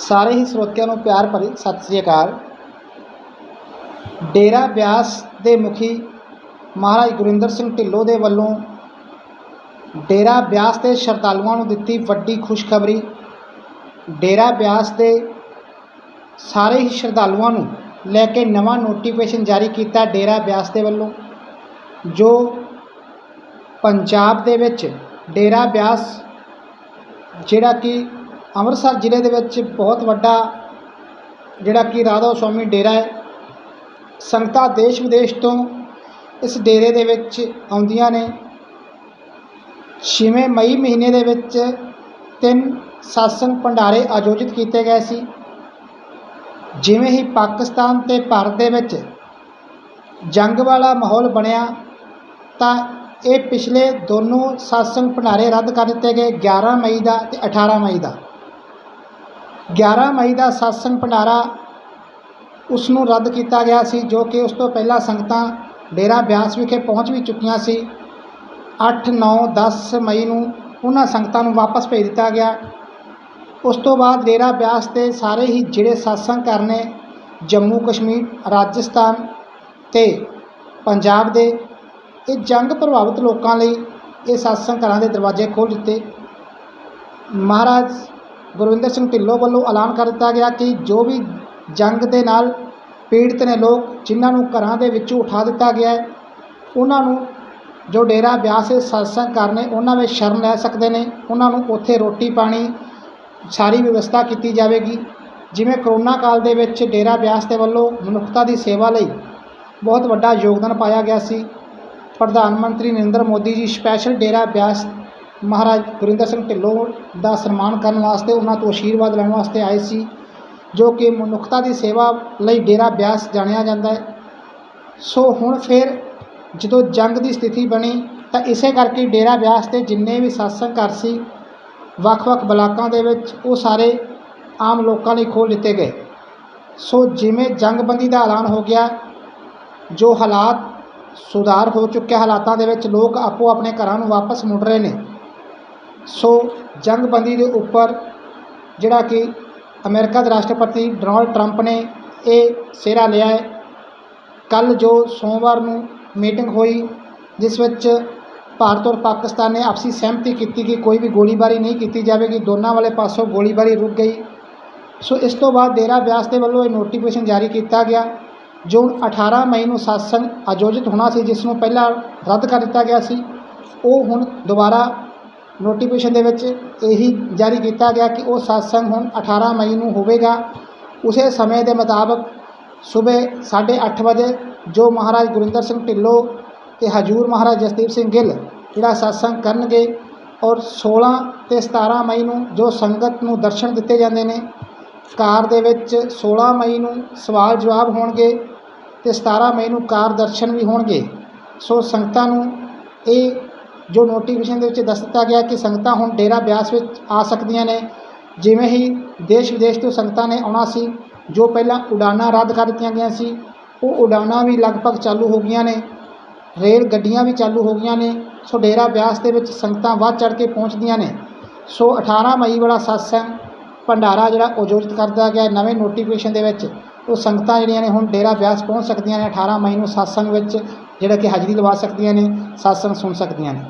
ਸਾਰੇ ਹੀ ਸਰੋਤਿਆਂ ਨੂੰ ਪਿਆਰ ਭਰੀ ਸਤਿ ਸ੍ਰੀ ਅਕਾਲ। ਡੇਰਾ ਬਿਆਸ ਦੇ ਮੁਖੀ ਮਹਾਰਾਜ ਗੁਰਿੰਦਰ ਸਿੰਘ ਢਿੱਲੋਂ ਦੇ ਵੱਲੋਂ ਡੇਰਾ ਬਿਆਸ ਦੇ ਸ਼ਰਧਾਲੂਆਂ ਨੂੰ ਦਿੱਤੀ ਵੱਡੀ ਖੁਸ਼ਖਬਰੀ। ਡੇਰਾ ਬਿਆਸ ਦੇ ਸਾਰੇ ਹੀ ਸ਼ਰਧਾਲੂਆਂ ਨੂੰ ਲੈ ਕੇ ਨਵਾਂ ਨੋਟੀਫਿਕੇਸ਼ਨ ਜਾਰੀ ਕੀਤਾ ਡੇਰਾ ਬਿਆਸ ਦੇ ਵੱਲੋਂ, ਜੋ ਪੰਜਾਬ ਦੇ ਵਿੱਚ ਡੇਰਾ ਬਿਆਸ ਜਿਹੜਾ ਕਿ ਅੰਮ੍ਰਿਤਸਰ ਜ਼ਿਲ੍ਹੇ ਦੇ ਵਿੱਚ ਬਹੁਤ ਵੱਡਾ ਜਿਹੜਾ ਕਿ ਰਾਧਾ ਸਵਾਮੀ ਡੇਰਾ ਹੈ। ਸੰਗਤਾਂ ਦੇਸ਼ ਵਿਦੇਸ਼ ਤੋਂ ਇਸ ਡੇਰੇ ਦੇ ਵਿੱਚ ਆਉਂਦੀਆਂ ਨੇ। ਛੇਵੇਂ ਮਈ ਮਹੀਨੇ ਦੇ ਵਿੱਚ ਤਿੰਨ ਸਾਸਨ ਭੰਡਾਰੇ ਆਯੋਜਿਤ ਕੀਤੇ ਗਏ ਸੀ। ਜਿਵੇਂ ਹੀ ਪਾਕਿਸਤਾਨ ਤੇ ਭਾਰਤ ਦੇ ਵਿੱਚ ਜੰਗ ਵਾਲਾ ਮਾਹੌਲ ਬਣਿਆ, ਤਾਂ ਇਹ ਪਿਛਲੇ ਦੋਨੋਂ ਸਾਸਨ ਭੰਡਾਰੇ ਰੱਦ ਕਰ ਦਿੱਤੇ ਗਏ 11 ਮਈ ਦਾ ਤੇ 18 ਮਈ ਦਾ। 11 ਮਈ ਦਾ ਸਾਸਨ ਭੰਡਾਰਾ ਉਸ ਨੂੰ ਰੱਦ ਕੀਤਾ ਗਿਆ ਸੀ, ਜੋ ਕਿ ਉਸ ਤੋਂ ਪਹਿਲਾਂ ਸੰਗਤਾਂ ਡੇਰਾ ਬਿਆਸ ਵਿਖੇ ਪਹੁੰਚ ਵੀ ਚੁੱਕੀਆਂ ਸੀ। 8 9 10 ਮਈ ਨੂੰ ਉਹਨਾਂ ਸੰਗਤਾਂ ਨੂੰ ਵਾਪਸ ਭੇਜ ਦਿੱਤਾ ਗਿਆ। ਉਸ ਤੋਂ ਬਾਅਦ ਡੇਰਾ ਬਿਆਸ ਦੇ ਸਾਰੇ ਹੀ ਜਿਹੜੇ ਸਾਸਨ ਘਰ ਨੇ, ਜੰਮੂ, ਕਸ਼ਮੀਰ, ਰਾਜਸਥਾਨ ਤੇ ਪੰਜਾਬ ਦੇ, ਇਹ ਜੰਗ ਪ੍ਰਭਾਵਿਤ ਲੋਕਾਂ ਲਈ ਇਹ ਸਾਸਨ ਘਰਾਂ ਦੇ ਦਰਵਾਜ਼ੇ ਖੋਲ੍ਹ ਦਿੱਤੇ। ਮਹਾਰਾਜ ਗੁਰਵਿੰਦਰ ਸਿੰਘ ਢਿੱਲੋਂ ਵੱਲੋਂ ਐਲਾਨ ਕਰ ਦਿੱਤਾ ਗਿਆ ਕਿ ਜੋ ਵੀ ਜੰਗ ਦੇ ਨਾਲ ਪੀੜਤ ਨੇ ਲੋਕ, ਜਿਨ੍ਹਾਂ ਨੂੰ ਘਰਾਂ ਦੇ ਵਿੱਚੋਂ ਉਠਾ ਦਿੱਤਾ ਗਿਆ ਹੈ, ਉਹਨਾਂ ਨੂੰ ਜੋ ਡੇਰਾ ਬਿਆਸ ਦੇ ਸਤਸੰਗ ਨੇ, ਉਹਨਾਂ ਵਿੱਚ ਸ਼ਰਨ ਲੈ ਸਕਦੇ ਨੇ। ਉਹਨਾਂ ਨੂੰ ਉੱਥੇ ਰੋਟੀ ਪਾਣੀ, ਸਾਰੀ ਵਿਵਸਥਾ ਕੀਤੀ ਜਾਵੇਗੀ। ਜਿਵੇਂ ਕਰੋਨਾ ਕਾਲ ਦੇ ਵਿੱਚ ਡੇਰਾ ਬਿਆਸ ਦੇ ਵੱਲੋਂ ਮਨੁੱਖਤਾ ਦੀ ਸੇਵਾ ਲਈ ਬਹੁਤ ਵੱਡਾ ਯੋਗਦਾਨ ਪਾਇਆ ਗਿਆ ਸੀ। ਪ੍ਰਧਾਨ ਮੰਤਰੀ ਨਰਿੰਦਰ ਮੋਦੀ ਜੀ, ਸਪੈਸ਼ਲ ਡੇਰਾ ਬਿਆਸ ਮਹਾਰਾਜ ਗੁਰਿੰਦਰ ਸਿੰਘ ਢਿੱਲੋਂ ਦਾ ਸਨਮਾਨ ਕਰਨ ਵਾਸਤੇ, ਉਹਨਾਂ ਤੋਂ ਆਸ਼ੀਰਵਾਦ ਲੈਣ ਵਾਸਤੇ ਆਏ ਸੀ, ਜੋ ਕਿ ਮਨੁੱਖਤਾ ਦੀ ਸੇਵਾ ਲਈ ਡੇਰਾ ਬਿਆਸ ਜਾਣਿਆ ਜਾਂਦਾ ਹੈ। ਸੋ ਹੁਣ ਫਿਰ ਜਦੋਂ ਜੰਗ ਦੀ ਸਥਿਤੀ ਬਣੀ, ਤਾਂ ਇਸੇ ਕਰਕੇ ਡੇਰਾ ਬਿਆਸ ਦੇ ਜਿੰਨੇ ਵੀ satsang ਘਰ ਸੀ, ਵੱਖ-ਵੱਖ ਬਲਾਕਾਂ ਦੇ ਵਿੱਚ ਉਹ ਸਾਰੇ ਆਮ ਲੋਕਾਂ ਲਈ ਖੋਲ੍ਹ ਦਿੱਤੇ ਗਏ। ਸੋ ਜਿਵੇਂ ਜੰਗਬੰਦੀ ਦਾ ਐਲਾਨ ਹੋ ਗਿਆ, ਜੋ ਹਾਲਾਤ ਸੁਧਾਰ ਹੋ ਚੁੱਕੇ ਹਾਲਾਤਾਂ ਦੇ ਵਿੱਚ, ਲੋਕ ਆਪੋ ਆਪਣੇ ਘਰਾਂ ਨੂੰ ਵਾਪਸ ਮੁੜ ਰਹੇ ਨੇ। ਸੋ ਜੰਗਬੰਦੀ ਦੇ ਉੱਪਰ ਜਿਹੜਾ ਕਿ ਅਮਰੀਕਾ ਦੇ ਰਾਸ਼ਟਰਪਤੀ ਡੋਨਾਲਡ ਟਰੰਪ ਨੇ ਇਹ ਸਿਹਰਾ ਲਿਆ ਹੈ। ਕੱਲ੍ਹ ਜੋ ਸੋਮਵਾਰ ਨੂੰ ਮੀਟਿੰਗ ਹੋਈ, ਜਿਸ ਵਿੱਚ ਭਾਰਤ ਔਰ ਪਾਕਿਸਤਾਨ ਨੇ ਆਪਸੀ ਸਹਿਮਤੀ ਕੀਤੀ ਕਿ ਕੋਈ ਵੀ ਗੋਲੀਬਾਰੀ ਨਹੀਂ ਕੀਤੀ ਜਾਵੇਗੀ, ਦੋਨਾਂ ਵਾਲੇ ਪਾਸੋਂ ਗੋਲੀਬਾਰੀ ਰੁਕ ਗਈ। ਸੋ ਇਸ ਤੋਂ ਬਾਅਦ ਡੇਰਾ ਬਿਆਸ ਦੇ ਵੱਲੋਂ ਇਹ ਨੋਟੀਫਿਕੇਸ਼ਨ ਜਾਰੀ ਕੀਤਾ ਗਿਆ, ਜੋ 18 ਮਈ ਨੂੰ ਸ਼ਾਸਨ ਆਯੋਜਿਤ ਹੋਣਾ ਸੀ, ਜਿਸ ਨੂੰ ਪਹਿਲਾਂ ਰੱਦ ਕਰ ਦਿੱਤਾ ਗਿਆ ਸੀ। ਉਹ ਹੁਣ ਦੁਬਾਰਾ ਨੋਟੀਫਿਕੇਸ਼ਨ ਦੇ ਵਿੱਚ ਇਹੀ ਜਾਰੀ ਕੀਤਾ ਗਿਆ ਕਿ ਉਹ satsang ਹੁਣ 18 ਮਈ ਨੂੰ ਹੋਵੇਗਾ। ਉਸੇ ਸਮੇਂ ਦੇ ਮੁਤਾਬਕ ਸਵੇਰ 8:30 ਵਜੇ ਜੋ ਮਹਾਰਾਜ ਗੁਰਿੰਦਰ ਸਿੰਘ ਢਿੱਲੋਂ ਤੇ ਹਜੂਰ ਮਹਾਰਾਜ ਜਸਦੀਪ ਸਿੰਘ ਗਿੱਲ ਜਿਹੜਾ satsang ਕਰਨਗੇ ਔਰ 16 ਤੇ 17 ਮਈ ਨੂੰ ਜੋ ਸੰਗਤ ਨੂੰ ਦਰਸ਼ਨ ਦਿੱਤੇ ਜਾਂਦੇ ਨੇ, ਕਾਰ ਦੇ ਵਿੱਚ 16 ਮਈ ਨੂੰ ਸਵਾਲ ਜਵਾਬ ਹੋਣਗੇ ਤੇ 17 ਮਈ ਨੂੰ ਕਾਰ ਦਰਸ਼ਨ ਵੀ ਹੋਣਗੇ। ਸੋ ਸੰਗਤਾਂ ਨੂੰ ਇਹ ਜੋ ਨੋਟੀਫਿਕੇਸ਼ਨ ਦੇ ਵਿੱਚ ਦੱਸ ਦਿੱਤਾ ਗਿਆ ਕਿ ਸੰਗਤਾਂ ਹੁਣ ਡੇਰਾ ਬਿਆਸ ਵਿੱਚ ਆ ਸਕਦੀਆਂ ਨੇ। ਜਿਵੇਂ ਹੀ ਦੇਸ਼ ਵਿਦੇਸ਼ ਤੋਂ ਸੰਗਤਾਂ ਨੇ ਆਉਣਾ ਸੀ, ਜੋ ਪਹਿਲਾਂ ਉਡਾਨਾਂ ਰੱਦ ਕਰ ਦਿੱਤੀਆਂ ਗਈਆਂ ਸੀ, ਉਹ ਉਡਾਨਾਂ ਵੀ ਲਗਭਗ ਚਾਲੂ ਹੋ ਗਈਆਂ ਨੇ। ਰੇਲ ਗੱਡੀਆਂ ਵੀ ਚਾਲੂ ਹੋ ਗਈਆਂ ਨੇ। ਸੋ ਡੇਰਾ ਬਿਆਸ ਦੇ ਵਿੱਚ ਸੰਗਤਾਂ ਵੱਧ ਚੜ ਕੇ ਪਹੁੰਚਦੀਆਂ ਨੇ। ਸੋ 18 ਮਈ ਵਾਲਾ ਸਤਸੰਗ ਭੰਡਾਰਾ ਜਿਹੜਾ ਆਯੋਜਿਤ ਕਰਦਾ ਗਿਆ ਨਵੇਂ ਨੋਟੀਫਿਕੇਸ਼ਨ ਦੇ ਵਿੱਚ। ਉਹ ਸੰਗਤਾਂ ਜਿਹੜੀਆਂ ਨੇ ਹੁਣ ਡੇਰਾ ਬਿਆਸ ਪਹੁੰਚ ਸਕਦੀਆਂ ਨੇ 18 ਮਈ ਨੂੰ ਸਤਸੰਗ ਵਿੱਚ, ਜਿਹੜਾ ਕਿ ਹਾਜ਼ਰੀ ਲਵਾ ਸਕਦੀਆਂ ਨੇ, ਸਤਸੰਗ ਸੁਣ ਸਕਦੀਆਂ ਨੇ।